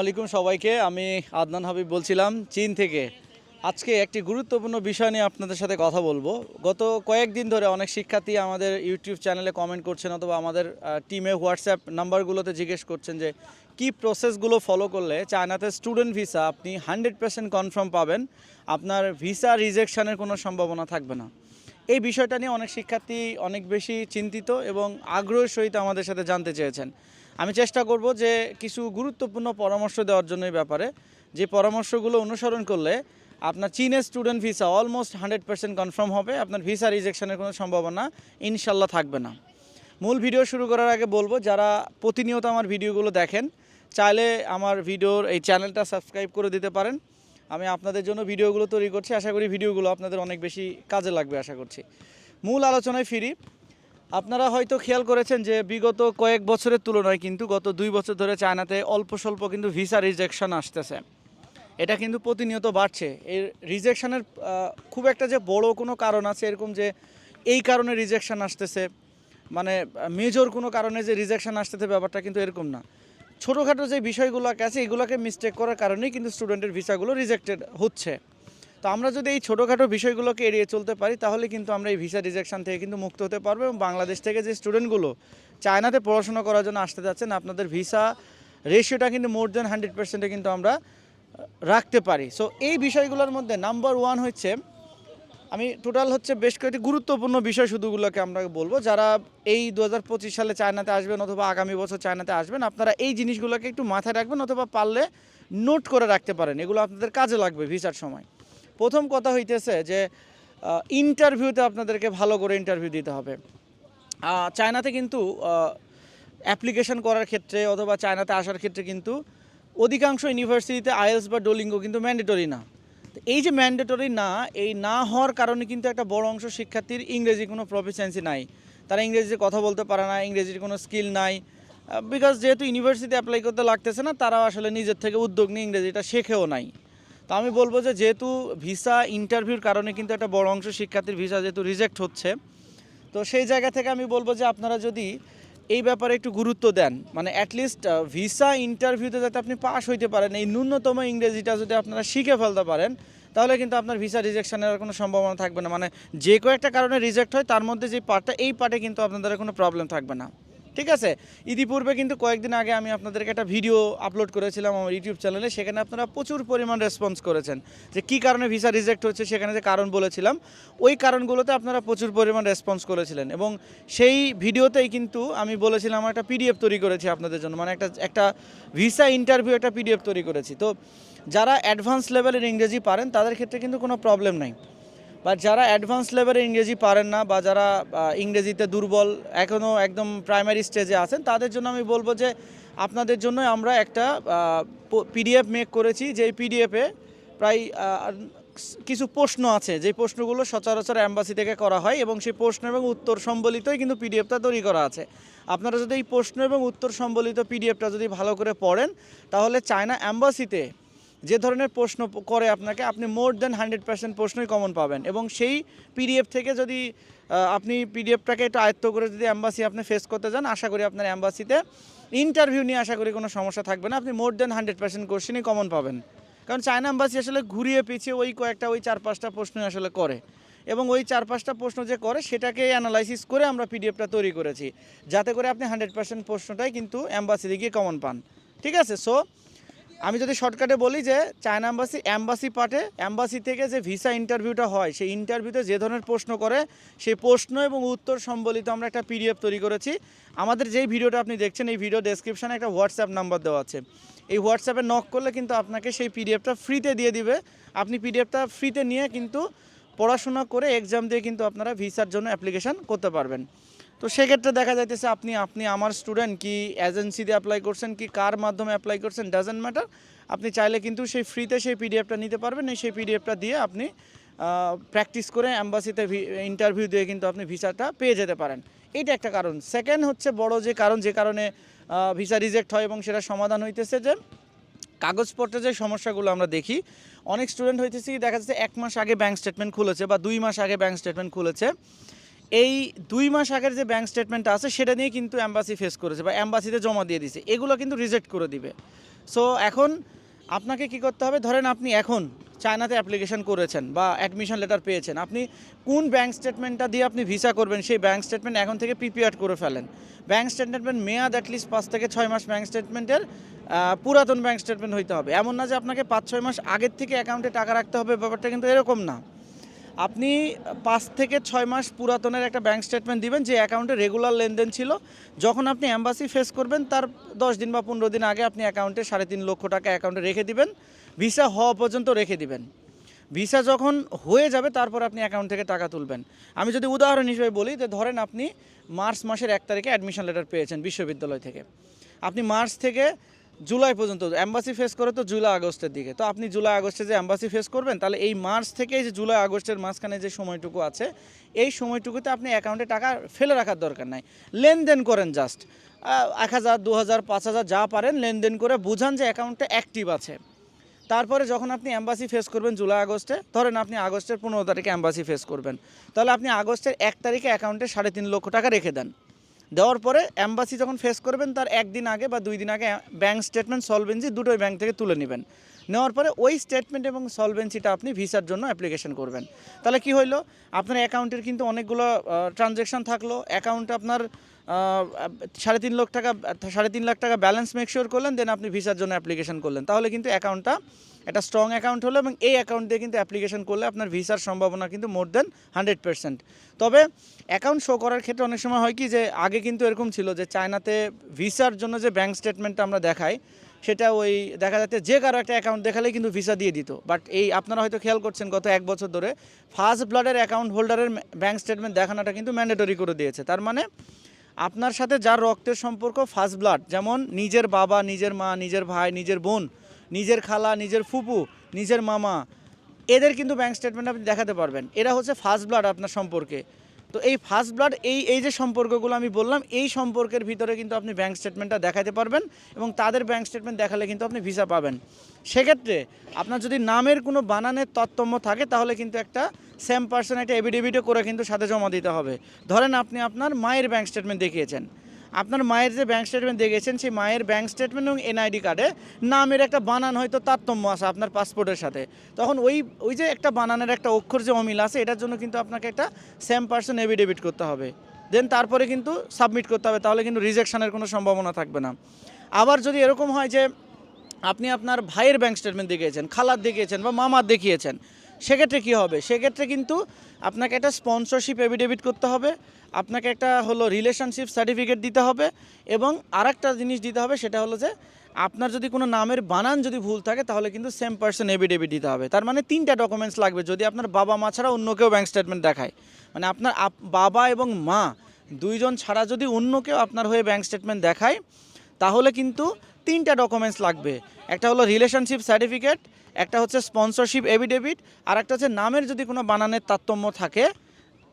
আলাইকুম সবাইকে। আমি আদনান হাবিব বলছিলাম, চীন থেকে। আজকে একটি গুরুত্বপূর্ণ বিষয় নিয়ে আপনাদের সাথে কথা বলব। গত কয়েকদিন ধরে অনেক শিক্ষার্থী আমাদের ইউটিউব চ্যানেলে কমেন্ট করছেন অথবা আমাদের টিমে হোয়াটসঅ্যাপ নাম্বারগুলোতে জিজ্ঞেস করছেন যে, কি প্রসেসগুলো ফলো করলে চায়নাতে স্টুডেন্ট ভিসা আপনি হান্ড্রেড পার্সেন্ট কনফার্ম পাবেন? আপনার ভিসা রিজেকশানের কোনো সম্ভাবনা থাকবে না। এই বিষয়টা নিয়ে অনেক শিক্ষার্থী অনেক বেশি চিন্তিত এবং আগ্রহের সহিত আমাদের সাথে জানতে চেয়েছেন। আমি চেষ্টা করব যে কিছু গুরুত্বপূর্ণ পরামর্শ দেওয়ার জন্য এই ব্যাপারে। যে পরামর্শগুলো অনুসরণ করলে আপনার চীনের student visa almost hundred percent confirm হবে। আপনার ভিসা রিজেকশনের কোনো সম্ভাবনা ইনশাল্লাহ থাকবে না। মূল ভিডিও শুরু করার আগে বলব, যারা প্রতিনিয়ত আমার ভিডিওগুলো দেখেন, চাইলে আমার ভিডিওর এই চ্যানেলটা সাবস্ক্রাইব করে দিতে পারেন। আমি আপনাদের জন্য ভিডিওগুলো তৈরি করছি। আশা করি ভিডিওগুলো আপনাদের অনেক বেশি কাজে লাগবে, আশা করছি। মূল আলোচনায় ফিরি। আপনারা হয়তো খেয়াল করেছেন যে বিগত কয়েক বছরের তুলনায় কিন্তু গত দুই বছর ধরে চায়নাতে অল্প স্বল্প কিন্তু ভিসা রিজেকশন আসতেছে। এটা কিন্তু প্রতিনিয়ত বাড়ছে। এর রিজেকশনের খুব একটা যে বড় কোনো কারণ আছে এরকম যে এই কারণে রিজেকশন আসতেছে। মানে মেজর কোনো কারণে যে রিজেকশন আসতেছে ব্যাপারটা কিন্তু এরকম না। ছোটোখাটো যে বিষয়গুলো আছে, এগুলোকে মিস্টেক করার কারণেই কিন্তু স্টুডেন্টের ভিসাগুলো রিজেক্টেড হচ্ছে। তো আমরা যদি এই ছোটোখাটো বিষয়গুলোকে এড়িয়ে চলতে পারি, তাহলে কিন্তু আমরা এই ভিসা রিজেকশান থেকে কিন্তু মুক্ত হতে পারব এবং বাংলাদেশ থেকে যে স্টুডেন্টগুলো চায়নাতে পড়াশোনা করার জন্য আসতে যাচ্ছেন, আপনাদের ভিসা রেশিওটা কিন্তু মোর দেন হান্ড্রেড পার্সেন্টে কিন্তু আমরা রাখতে পারি। সো এই বিষয়গুলোর মধ্যে নাম্বার ওয়ান হচ্ছে আমি টোটাল হচ্ছে বেশ কয়েকটি গুরুত্বপূর্ণ বিষয় শুধুগুলোকে আমরা বলব। যারা এই দু হাজার পঁচিশ সালে চায়নাতে আসবেন অথবা আগামী বছর চায়নাতে আসবেন, আপনারা এই জিনিসগুলোকে একটু মাথায় রাখবেন অথবা পারলে নোট করে রাখতে পারেন। এগুলো আপনাদের কাজে লাগবে ভিসার সময়। প্রথম কথা হইতেছে যে ইন্টারভিউতে আপনাদেরকে ভালো করে ইন্টারভিউ দিতে হবে। চায়নাতে কিন্তু অ্যাপ্লিকেশন করার ক্ষেত্রে অথবা চায়নাতে আসার ক্ষেত্রে কিন্তু অধিকাংশ ইউনিভার্সিটিতে আইএলস বা ডোলিঙ্গো কিন্তু ম্যান্ডেটরি না। এই যে ম্যান্ডেটরি না, এই না হওয়ার কারণে কিন্তু একটা বড় অংশ শিক্ষার্থীর ইংরেজি কোনো প্রফিসিয়েন্সি নাই। তারা ইংরেজিতে কথা বলতে পারে না, ইংরেজির কোনো স্কিল নাই। বিকজ যেহেতু ইউনিভার্সিটি অ্যাপ্লাই করতে লাগতেছে না, তারাও আসলে নিজের থেকে উদ্যোগ নিয়ে ইংরেজিটা শেখেও নাই। তো আমি বলব যে যেহেতু ভিসা ইন্টারভিউর কারণে কিন্তু একটা বড় অংশ শিক্ষার্থীর ভিসা যেহেতু রিজেক্ট হচ্ছে, তো সেই জায়গা থেকে আমি বলব যে আপনারা যদি এই ব্যাপারে একটু গুরুত্ব দেন। মানে অ্যাটলিস্ট ভিসা ইন্টারভিউতে যাতে আপনি পাস হইতে পারেন, এই ন্যূনতম ইংরেজিটা যদি আপনারা শিখে ফেলতে পারেন, তাহলে কিন্তু আপনার ভিসা রিজেকশনের কোনো সম্ভাবনা থাকবে না। মানে যে কয়েকটা কারণে রিজেক্ট হয়, তার মধ্যে যে পার্টটা এই পার্টে কিন্তু আপনাদের কোনো প্রবলেম থাকবে না। ঠিক আছে? ইতিপূর্বে কিন্তু কয়েকদিন আগে আমি আপনাদেরকে একটা ভিডিও আপলোড করেছিলাম আমার ইউটিউব চ্যানেলে সেখানে আপনারা প্রচুর পরিমাণ রেসপন্স করেছেন যে কী কারণে ভিসা রিজেক্ট হচ্ছে, সেখানে যে কারণ বলেছিলাম, ওই কারণগুলোতে আপনারা প্রচুর পরিমাণ রেসপন্স করেছিলেন এবং সেই ভিডিওতেই কিন্তু আমি বলেছিলাম একটা পিডিএফ তৈরি করেছি আপনাদের জন্য মানে একটা একটা ভিসা ইন্টারভিউ একটা পিডিএফ তৈরি করেছি। তো যারা অ্যাডভান্স লেভেলের ইংরেজি পারেন, তাদের ক্ষেত্রে কিন্তু কোনো প্রবলেম নাই। বা যারা অ্যাডভান্স লেভেলের ইংরেজি পারেন না বা যারা ইংরেজিতে দুর্বল এখনও একদম প্রাইমারি স্টেজে আছেন, তাদের জন্য আমি বলব যে আপনাদের জন্য আমরা একটা পিডিএফ মেক করেছি, যেই পিডিএফে প্রায় কিছু প্রশ্ন আছে যে প্রশ্নগুলো সচরাচর অ্যাম্বাসি থেকে করা হয় এবং সেই প্রশ্ন এবং উত্তর সম্বলিতই কিন্তু পিডিএফটা তৈরি করা আছে। আপনারা যদি এই প্রশ্ন এবং উত্তর সম্বলিত পিডিএফটা যদি ভালো করে পড়েন, তাহলে চায়না অ্যাম্বাসিতে যে ধরনের প্রশ্ন করে আপনাকে, আপনি মোর দেন হান্ড্রেড পার্সেন্ট প্রশ্নই কমন পাবেন। এবং সেই পিডিএফ থেকে যদি আপনি পিডিএফটাকে একটু আয়ত্ত করে যদি অ্যাম্বাসি আপনি ফেস করতে যান, আশা করি আপনার অ্যাম্বাসিতে ইন্টারভিউ নিয়ে আশা করি কোনো সমস্যা থাকবে না। আপনি মোর দেন হান্ড্রেড পার্সেন্ট কোশ্চেনই কমন পাবেন। কারণ চায়না অ্যাম্বাসি আসলে ঘুরিয়ে পিছিয়ে ওই কয়েকটা, ওই চার, পাঁচটা প্রশ্নই আসলে করে। এবং ওই চার, পাঁচটা প্রশ্ন যে করে, সেটাকে অ্যানালাইসিস করে আমরা পিডিএফটা তৈরি করেছি। যাতে করে আপনি হান্ড্রেড পার্সেন্ট প্রশ্নটাই কিন্তু অ্যাম্বাসিতে গিয়ে কমন পান। ঠিক আছে? সো আমি যদি শর্টকাটে বলি যে চায়না অ্যাম্বাসি অ্যাম্বাসি পার্টে অ্যাম্বাসি থেকে যে ভিসা ইন্টারভিউটা হয়, সেই ইন্টারভিউতে যে ধরনের প্রশ্ন করে, সেই প্রশ্ন এবং উত্তর সম্বলিত আমরা একটা পিডিএফ তৈরি করেছি। আমাদের যেই ভিডিওটা আপনি দেখছেন, এই ভিডিও ডেসক্রিপশানে একটা হোয়াটসঅ্যাপ নাম্বার দেওয়া আছে। এই হোয়াটসঅ্যাপে নক করলে কিন্তু আপনাকে সেই পিডিএফটা ফ্রিতে দিয়ে দিবে। আপনি পিডিএফটা ফ্রিতে নিয়ে কিন্তু পড়াশোনা করে এক্সাম দিয়ে কিন্তু আপনারা ভিসার জন্য অ্যাপ্লিকেশান করতে পারবেন। তো সেক্ষেত্রে দেখা যাইতেছে আপনি আপনি আমার স্টুডেন্ট কি এজেন্সিতে অ্যাপ্লাই করছেন, কি কার মাধ্যমে অ্যাপ্লাই করছেন ডাজেন্ট ম্যাটার আপনি চাইলে কিন্তু সেই ফ্রিতে সেই পিডিএফটা নিতে পারবেন, এই সেই পিডিএফটা দিয়ে আপনি প্র্যাকটিস করে অ্যাম্বাসিতে ইন্টারভিউ দিয়ে কিন্তু আপনি ভিসাটা পেয়ে যেতে পারেন। এইটা একটা কারণ। সেকেন্ড হচ্ছে বড় যে কারণ, যে কারণে ভিসা রিজেক্ট হয় এবং সেটা সমাধান হইতেছে যে, কাগজপত্রের যে সমস্যাগুলো আমরা দেখি, অনেক স্টুডেন্ট হইতেছে কি, দেখা যাচ্ছে এক মাস আগে ব্যাঙ্ক স্টেটমেন্ট খুলেছে বা দুই মাস আগে ব্যাঙ্ক স্টেটমেন্ট খুলেছে। এই দুই মাস আগের যে ব্যাংক স্টেটমেন্টটা আছে, সেটা নিয়ে কিন্তু অ্যাম্বাসি ফেস করেছে বা অ্যাম্বাসিতে জমা দিয়ে দিছে এগুলো কিন্তু রিজেক্ট করে দিবে। সো এখন আপনাকে কি করতে হবে? ধরেন আপনি এখন চায়নাতে অ্যাপ্লিকেশন করেছেন বা অ্যাডমিশন লেটার পেয়েছেন। আপনি কোন ব্যাংক স্টেটমেন্টটা দিয়ে আপনি ভিসা করবেন, সেই ব্যাংক স্টেটমেন্ট এখন থেকে প্রিপেয়ার করে ফেলেন। ব্যাংক স্টেটমেন্ট মেয়াদ অ্যাটলিস্ট পাঁচ থেকে ছয় মাস ব্যাংক স্টেটমেন্টের পুরাতন ব্যাংক স্টেটমেন্ট হইতে হবে। এমন না যে আপনাকে পাঁচ, ছয় মাস আগের থেকে অ্যাকাউন্টে টাকা রাখতে হবে, ব্যাপারটা কিন্তু এরকম না। আপনি পাঁচ থেকে ছয় মাস পুরাতনের একটা ব্যাংক স্টেটমেন্ট দিবেন, যে অ্যাকাউন্টে রেগুলার লেনদেন ছিল। যখন আপনি অ্যাম্বাসি ফেস করবেন, তার দশ দিন বা পনেরো দিন আগে আপনি অ্যাকাউন্টে সাড়ে তিন লক্ষ টাকা অ্যাকাউন্টে রেখে দিবেন। ভিসা হওয়া পর্যন্ত রেখে দিবেন। ভিসা যখন হয়ে যাবে, তারপর আপনি অ্যাকাউন্ট থেকে টাকা তুলবেন। আমি যদি উদাহরণ হিসেবে বলি, যে ধরেন আপনি মার্চ মাসের এক তারিখে অ্যাডমিশন লেটার পেয়েছেন বিশ্ববিদ্যালয় থেকে। আপনি মার্চ থেকে জুলাই পর্যন্ত অ্যাম্বাসি ফেস করে তো জুলাই আগস্টের দিকে। তো আপনি জুলাই আগস্টে যে অ্যাম্বাসি ফেস করবেন, তাহলে এই মার্চ থেকে যে জুলাই আগস্টের মাঝখানে যে সময়টুকু আছে, এই সময়টুকুতে আপনি অ্যাকাউন্টে টাকা ফেলে রাখার দরকার নাই। লেনদেন করেন জাস্ট এক হাজার, দু হাজার, পাঁচ হাজার যা পারেন, লেনদেন করে বুঝান যে অ্যাকাউন্টটা অ্যাক্টিভ আছে। তারপরে যখন আপনি অ্যাম্বাসি ফেস করবেন জুলাই আগস্টে, ধরেন আপনি আগস্টের পনেরো তারিখে অ্যাম্বাসি ফেস করবেন। তাহলে আপনি আগস্টের এক তারিখে অ্যাকাউন্টে সাড়ে তিন লক্ষ টাকা রেখে দেন। দেওয়ার পরে অ্যাম্বাসি যখন ফেস করবেন, তার একদিন আগে বা দুই দিন আগে ব্যাঙ্ক স্টেটমেন্ট সলভেন্সি দুটোই ব্যাঙ্ক থেকে তুলে নেবেন। নেওয়ার পরে ওই স্টেটমেন্ট এবং সলভেন্সিটা আপনি ভিসার জন্য অ্যাপ্লিকেশন করবেন। তাহলে কি হইল? আপনার অ্যাকাউন্টের কিন্তু অনেকগুলো ট্রানজ্যাকশন থাকল। অ্যাকাউন্ট আপনার সাড়ে তিন লাখ টাকা, সাড়ে তিন লাখ টাকা ব্যালেন্স মেকশিওর করলেন দেন আপনি ভিসার জন্য অ্যাপ্লিকেশন করলেন। তাহলে কিন্তু অ্যাকাউন্টটা একটা স্ট্রং অ্যাকাউন্ট হলো এবং এই অ্যাকাউন্ট দিয়ে কিন্তু অ্যাপ্লিকেশন করলে আপনার ভিসার সম্ভাবনা কিন্তু মোর দেন হান্ড্রেড পার্সেন্ট তবে অ্যাকাউন্ট শো করার ক্ষেত্রে অনেক সময় হয় কি যে, আগে কিন্তু এরকম ছিল যে, চায়নাতে ভিসার জন্য যে ব্যাঙ্ক স্টেটমেন্টটা আমরা দেখাই, সেটা ওই দেখা যাচ্ছে যে কারও একটা অ্যাকাউন্ট দেখালেই কিন্তু ভিসা দিয়ে দিত। বাট এই আপনারা হয়তো খেয়াল করছেন, গত এক বছর ধরে ফার্স্ট ব্লাডের অ্যাকাউন্ট হোল্ডারের ব্যাঙ্ক স্টেটমেন্ট দেখানোটা কিন্তু ম্যান্ডেটরি করে দিয়েছে। তার মানে আপনার সাথে যার রক্তের সম্পর্ক ফার্স্ট ব্লাড যেমন নিজের বাবা, নিজের মা, নিজের ভাই, নিজের বোন, নিজের খালা, নিজের ফুপু, নিজের মামা, এদের কিন্তু ব্যাংক স্টেটমেন্ট আপনি দেখাতে পারবেন। এরা হচ্ছে ফার্স্ট ব্লাড আপনার সম্পর্কে। তো এই ফার্স্ট ব্লাড এই এই যে সম্পর্কগুলো আমি বললাম, এই সম্পর্কের ভিতরে কিন্তু আপনি ব্যাংক স্টেটমেন্টটা দেখাতে পারবেন এবং তাদের ব্যাংক স্টেটমেন্ট দেখালে কিন্তু আপনি ভিসা পাবেন। সেক্ষেত্রে আপনার যদি নামের কোনো বানানের তত্তম্য থাকে, তাহলে কিন্তু একটা সেম পার্সন একটা এভিডেভিটও করে কিন্তু সাথে জমা দিতে হবে। ধরেন আপনি আপনার মায়ের ব্যাংক স্টেটমেন্ট দেখিয়েছেন। আপনার মায়ের যে ব্যাংক স্টেটমেন্ট দেখেছেন সেই মায়ের ব্যাংক স্টেটমেন্ট এবং এনআইডি কার্ডে নামের একটা বানান হয়তো তারতম্য আছে আপনার পাসপোর্টের সাথে। তখন ওই ওই যে একটা বানানের একটা অক্ষর যে অমিল আছে, এটার জন্য কিন্তু আপনাকে একটা সেম পার্সন এভিডেভিট করতে হবে। দেন তারপরে কিন্তু সাবমিট করতে হবে, তাহলে কিন্তু রিজেকশনের কোনো সম্ভাবনা থাকবে না। আবার যদি এরকম হয় যে আপনি আপনার ভাইয়ের ব্যাংক স্টেটমেন্ট দেখিয়েছেন খালার দেখিয়েছেন বা মামার দেখিয়েছেন সেক্ষেত্রে কি হবে? সেক্ষেত্রে কিন্তু আপনাকে একটা স্পন্সরশিপ এভিডেভিট করতে হবে, আপনাকে একটা হলো রিলেশনশিপ সার্টিফিকেট দিতে হবে এবং আরেকটা জিনিস দিতে হবে, সেটা হলো যে আপনার যদি কোনো নামের বানান যদি ভুল থাকে, তাহলে কিন্তু সেম পার্সন এভিডেভিট দিতে হবে। তার মানে তিনটা ডকুমেন্টস লাগবে, যদি আপনার বাবা মা ছাড়া অন্য কেউ ব্যাংক স্টেটমেন্ট দেখায়। মানে আপনার আপ- বাবা এবং মা দুইজন ছাড়া যদি অন্য কেউ আপনার হয়ে ব্যাঙ্ক স্টেটমেন্ট দেখায়, তাহলে কিন্তু তিনটা ডকুমেন্টস লাগবে। একটা হলো রিলেশনশিপ সার্টিফিকেট একটা হচ্ছে স্পন্সরশিপ এভিডেভিট আর একটা হচ্ছে নামের যদি কোনো বানানের তারতম্য থাকে,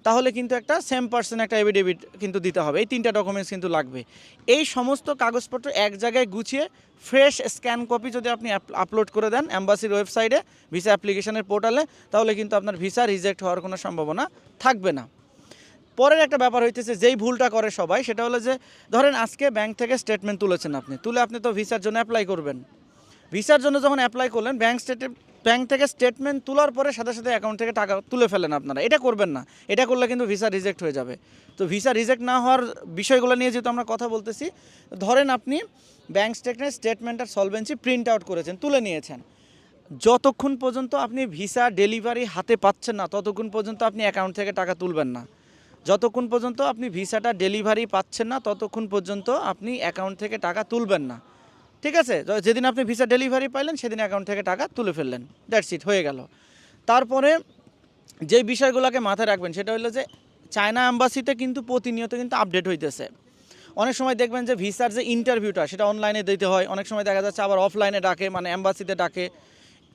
তাহলে কিন্তু একটা সেম পার্সন একটা এভিডেভিট কিন্তু দিতে হবে। এই তিনটা ডকুমেন্টস কিন্তু লাগবে। এই সমস্ত কাগজপত্র এক জায়গায় গুছিয়ে ফ্রেশ স্ক্যান কপি যদি আপনি আপলোড করে দেন অ্যাম্বাসির ওয়েবসাইটে ভিসা অ্যাপ্লিকেশনের পোর্টালে তাহলে কিন্তু আপনার ভিসা রিজেক্ট হওয়ার কোনো সম্ভাবনা থাকবে না। পরের একটা ব্যাপার হইতেছে, যেই ভুলটা করে সবাই, সেটা হলো যে, ধরেন আজকে ব্যাংক থেকে স্টেটমেন্ট তুলেছেন আপনি, তুলে আপনি তো ভিসার জন্য অ্যাপ্লাই করবেন। ভিসার জন্য যখন অ্যাপ্লাই করলেন, ব্যাংক স্টেটে ব্যাংক থেকে স্টেটমেন্ট তোলার পরে সাথে সাথে অ্যাকাউন্ট থেকে টাকা তুলে ফেলেন আপনারা। এটা করবেন না। এটা করলে কিন্তু ভিসা রিজেক্ট হয়ে যাবে। তো ভিসা রিজেক্ট না হওয়ার বিষয়গুলো নিয়ে যেহেতু আমরা কথা বলতেছি, ধরেন আপনি ব্যাংক স্টেটমেন্ট স্টেটমেন্ট আর সলভেন্সি প্রিন্ট আউট করেছেন, তুলে নিয়েছেন। যতক্ষণ পর্যন্ত আপনি ভিসা ডেলিভারি হাতে পাচ্ছেন না, ততক্ষণ পর্যন্ত আপনি অ্যাকাউন্ট থেকে টাকা তুলবেন না। যতক্ষণ পর্যন্ত আপনি ভিসাটা ডেলিভারি পাচ্ছেন না, ততক্ষণ পর্যন্ত আপনি অ্যাকাউন্ট থেকে টাকা তুলবেন না। ঠিক আছে? যেদিন আপনি ভিসা ডেলিভারি পাইলেন, সেদিন অ্যাকাউন্ট থেকে টাকা তুলে ফেললেন। দ্যাটস ইট হয়ে গেল। তারপরে যে বিষয়গুলোকে মাথায় রাখবেন, সেটা হলো যে চায়না অ্যাম্বাসিতে কিন্তু প্রতিনিয়ত কিন্তু আপডেট হইতেছে। অনেক সময় দেখবেন যে ভিসার যে ইন্টারভিউটা সেটা অনলাইনে দিতে হয়। অনেক সময় দেখা যাচ্ছে আবার অফলাইনে ডাকে মানে অ্যাম্বাসিতে ডাকে।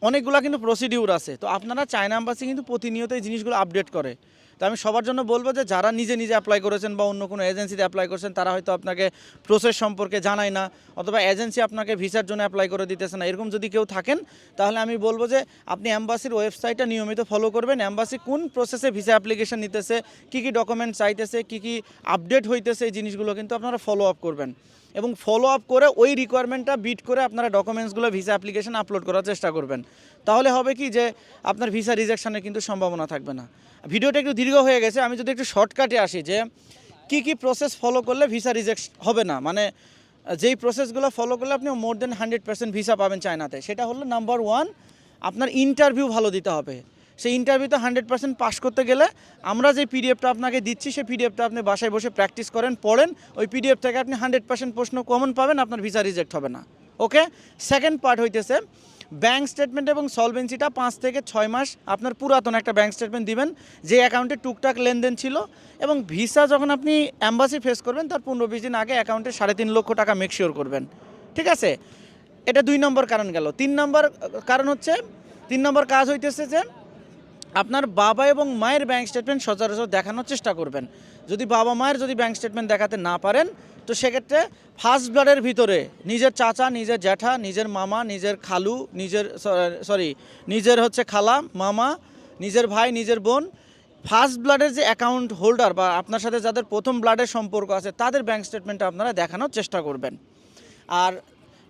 অনেকগুলো কিন্তু প্রসিডিউর আছে। তো আপনারা চায়না অ্যাম্বাসি কিন্তু প্রতিনিয়ত এই জিনিসগুলো আপডেট করে। তো আমি সবার জন্য বলব যে, যারা নিজে নিজে অ্যাপ্লাই করেছেন বা অন্য কোনো এজেন্সিতে অ্যাপ্লাই করেছেন, তারা হয়তো আপনাকে প্রসেস সম্পর্কে জানায় না, অথবা এজেন্সি আপনাকে ভিসার জন্য অ্যাপ্লাই করে দিতেছে না, এরকম যদি কেউ থাকেন, তাহলে আমি বলব যে, আপনি অ্যাম্বাসির ওয়েবসাইটটা নিয়মিত ফলো করবেন। অ্যাম্বাসি কোন প্রসেসে ভিসা অ্যাপ্লিকেশন নিতেছে, কী কী ডকুমেন্ট চাইতেছে, কী কী আপডেট হইতেছে, এই জিনিসগুলো কিন্তু আপনারা ফলো আপ করবেন। এবং ফলো আপ করে ওই রিকোয়ারমেন্টটা বিট করে আপনারা ডকুমেন্টসগুলো ভিসা অ্যাপ্লিকেশন আপলোড করার চেষ্টা করবেন। তাহলে হবে কি যে আপনার ভিসা রিজেকশনের কিন্তু সম্ভাবনা থাকবে না। ভিডিওটা একটু দীর্ঘ হয়ে গেছে, আমি যদি একটু শর্টকাটে আসি যে কি কি প্রসেস ফলো করলে ভিসা রিজেক্ট হবে না? মানে যেই প্রসেসগুলো ফলো করলে আপনি more than hundred percent visa পাবেন চায়নাতে। সেটা হলো নাম্বার ওয়ান আপনার ইন্টারভিউ ভালো দিতে হবে। সেই ইন্টারভিউতে হান্ড্রেড পার্সেন্ট পাস করতে গেলে আমরা যে পিডিএফটা আপনাকে দিচ্ছি, সেই পিডিএফটা আপনি বাসায় বসে প্র্যাকটিস করেন, পড়েন, ওই পিডিএফ থেকে আপনি হান্ড্রেড পার্সেন্ট প্রশ্ন কমন পাবেন, আপনার ভিসা রিজেক্ট হবে না। ওকে সেকেন্ড পার্ট হইতেছে ব্যাঙ্ক স্টেটমেন্ট এবং সলভেন্সিটা পাঁচ থেকে ছয় মাস আপনার পুরাতন একটা ব্যাঙ্ক স্টেটমেন্ট দিবেন, যে অ্যাকাউন্টে টুকটাক লেনদেন ছিল এবং ভিসা যখন আপনি অ্যাম্বাসি ফেস করবেন, তার পনেরো বিশ দিন আগে অ্যাকাউন্টে সাড়ে তিন লক্ষ টাকা মেকশিওর করবেন। ঠিক আছে? এটা দুই নম্বর কারণ গেল। তিন নম্বর, কারণ হচ্ছে, তিন নম্বর কাজ হইতেছে যে আপনার বাবা এবং মায়ের ব্যাংক স্টেটমেন্ট সচরাচর দেখানোর চেষ্টা করবেন। যদি বাবা মায়ের যদি ব্যাংক স্টেটমেন্ট দেখাতে না পারেন, তো সেক্ষেত্রে ফার্স্ট ব্লাডের ভিতরে নিজের চাচা, নিজের জ্যাঠা, নিজের মামা, নিজের খালু, নিজের সরি নিজের হচ্ছে খালা, মামা, নিজের ভাই, নিজের বোন ফার্স্ট ব্লাডের যে অ্যাকাউন্ট হোল্ডার বা আপনার সাথে যাদের প্রথম ব্লাডের সম্পর্ক আছে, তাদের ব্যাংক স্টেটমেন্টটা আপনারা দেখানোর চেষ্টা করবেন। আর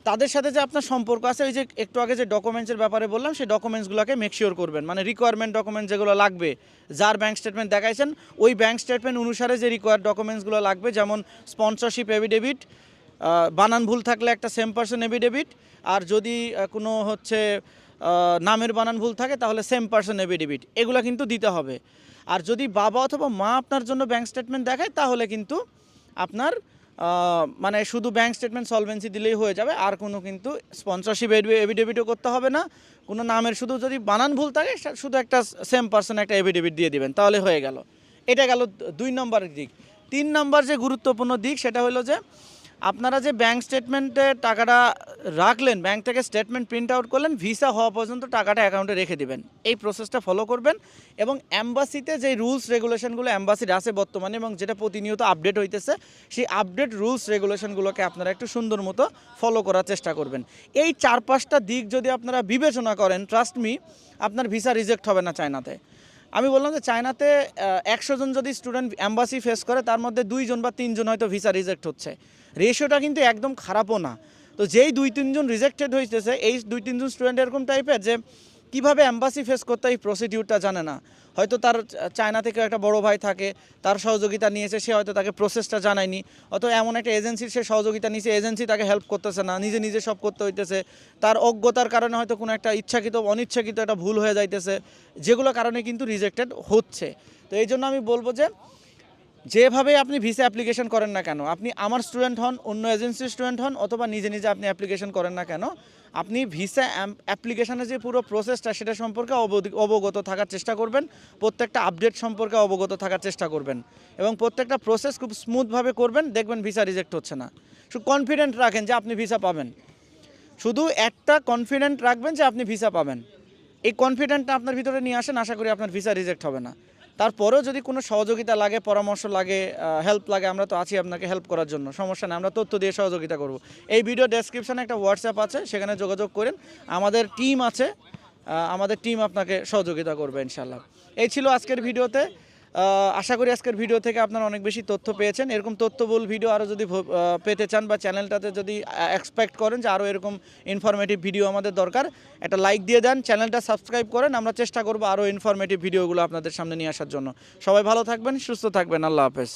তাদের সাথে যে আপনার সম্পর্ক আছে, ওই যে একটু আগে যে ডকুমেন্টসের ব্যাপারে বললাম, সেই ডকুমেন্টসগুলোকে মেকশিওর করবেন। মানে রিকোয়ারমেন্ট ডকুমেন্ট যেগুলো লাগবে, যার ব্যাংক স্টেটমেন্ট দেখাইছেন, ওই ব্যাংক স্টেটমেন্ট অনুসারে যে রিকোয়ার ডকুমেন্টসগুলো লাগবে, যেমন স্পন্সরশিপ এভিডেভিট বানান ভুল থাকলে একটা সেম পার্সন এভিডেভিট আর যদি কোনো হচ্ছে নামের বানান ভুল থাকে, তাহলে সেম পার্সন এভিডেভিট এগুলো কিন্তু দিতে হবে। আর যদি বাবা অথবা মা আপনার জন্য ব্যাংক স্টেটমেন্ট দেখায়, তাহলে কিন্তু আপনার মানে শুধু ব্যাঙ্ক স্টেটমেন্ট সলভেন্সি দিলেই হয়ে যাবে, আর কোনো কিন্তু স্পন্সরশিপ এভিডেভিটও করতে হবে না। কোনো নামের শুধু যদি বানান ভুল থাকে শুধু একটা সেম পার্সন একটা এভিডেভিট দিয়ে দিবেন, তাহলে হয়ে গেল। এটা গেল দুই নম্বর দিক। তিন নম্বর যে গুরুত্বপূর্ণ দিক, সেটা হলো যে আপনারা যে ব্যাংক স্টেটমেন্টে টাকাটা রাখলেন ব্যাংক থেকে স্টেটমেন্ট প্রিন্ট আউট করলেন ভিসা হওয়া পর্যন্ত টাকাটা অ্যাকাউন্টে রেখে দিবেন। এই প্রসেসটা ফলো করবেন এবং অ্যাম্বাসিতে যে রুলস রেগুলেশনগুলো অ্যাম্বাসির আছে বর্তমানে এবং যেটা প্রতিনিয়ত আপডেট হইতেছে, সেই আপডেট রুলস রেগুলেশনগুলোকে আপনারা একটু সুন্দর মতো ফলো করার চেষ্টা করবেন। এই চার পাঁচটা দিক যদি আপনারা বিবেচনা করেন ট্রাস্ট মি আপনার ভিসা রিজেক্ট হবে না চায়নাতে। আমি বললাম যে চায়নাতে একশো জন যদি স্টুডেন্ট অ্যাম্বাসি ফেস করে, তার মধ্যে দুইজন বা তিনজন হয়তো ভিসা রিজেক্ট হচ্ছে। রেশিওটা কিন্তু একদম খারাপও না। তো যেই দুই তিনজন রিজেক্টেড হয়েছে এই দুই তিনজন স্টুডেন্ট এরকম টাইপের যে কীভাবে অ্যাম্বাসি ফেস করতে এই প্রসিডিউরটা জানে না। হয়তো তার চায়না থেকে একটা বড় ভাই থাকে, তার সহযোগিতা নিয়েছে, সে হয়তো তাকে প্রসেসটা জানায়নি। অত এমন একটা এজেন্সির সে সহযোগিতা নিয়েছে এজেন্সি তাকে হেল্প করতেছে না, নিজে নিজে সব করতে হইতেছে। তার অজ্ঞতার কারণে হয়তো কোনো একটা ইচ্ছাকৃত, অনিচ্ছাকৃত একটা ভুল হয়ে যাইতেছে, যেগুলো কারণে কিন্তু রিজেক্টেড হচ্ছে। তো এই জন্য আমি বলব যে যেভাবে আপনি ভিসা অ্যাপ্লিকেশন করেন না কেন, আপনি আমার স্টুডেন্ট হন, অন্য এজেন্সির স্টুডেন্ট হন, অথবা নিজে নিজে আপনি অ্যাপ্লিকেশন করেন না কেন, আপনি ভিসা অ্যাপ্লিকেশনের যে পুরো প্রসেসটা সেটা সম্পর্কে অবগত থাকার চেষ্টা করবেন, প্রত্যেকটা আপডেট সম্পর্কে অবগত থাকার চেষ্টা করবেন, এবং প্রত্যেকটা প্রসেস খুব স্মুথভাবে করবেন, দেখবেন ভিসা রিজেক্ট হচ্ছে না। শুধু কনফিডেন্ট রাখেন যে আপনি ভিসা পাবেন। শুধু একটা কনফিডেন্ট রাখবেন যে আপনি ভিসা পাবেন। এই কনফিডেন্টটা আপনার ভিতরে নিয়ে আসেন, আশা করি আপনার ভিসা রিজেক্ট হবে না। তারপরেও যদি কোনো সহযোগিতা লাগে, পরামর্শ লাগে হেল্প লাগে, আমরা তো আছি আপনাকে হেল্প করার জন্য। সমস্যা নেই, আমরা তথ্য দিয়ে সহযোগিতা করব। এই ভিডিও ডেসক্রিপশানে একটা হোয়াটসঅ্যাপ আছে, সেখানে যোগাযোগ করেন। আমাদের টিম আছে আমাদের টিম আপনাকে সহযোগিতা করবে ইনশাল্লাহ এই ছিল আজকের ভিডিওতে আশা করি আজকের ভিডিও থেকে আপনারা অনেক বেশি তথ্য পেয়েছেন। এরকম তথ্যবহুল ভিডিও আরও যদি পেতে চান বা চ্যানেলটাতে যদি এক্সপেক্ট করেন যে আরও এরকম ইনফরমেটিভ ভিডিও আমাদের দরকার, একটা লাইক দিয়ে দেন চ্যানেলটা সাবস্ক্রাইব করেন, আমরা চেষ্টা করব আরও ইনফরমেটিভ ভিডিওগুলো আপনাদের সামনে নিয়ে আসার জন্য। সবাই ভালো থাকবেন, সুস্থ থাকবেন, আল্লাহ হাফেজ।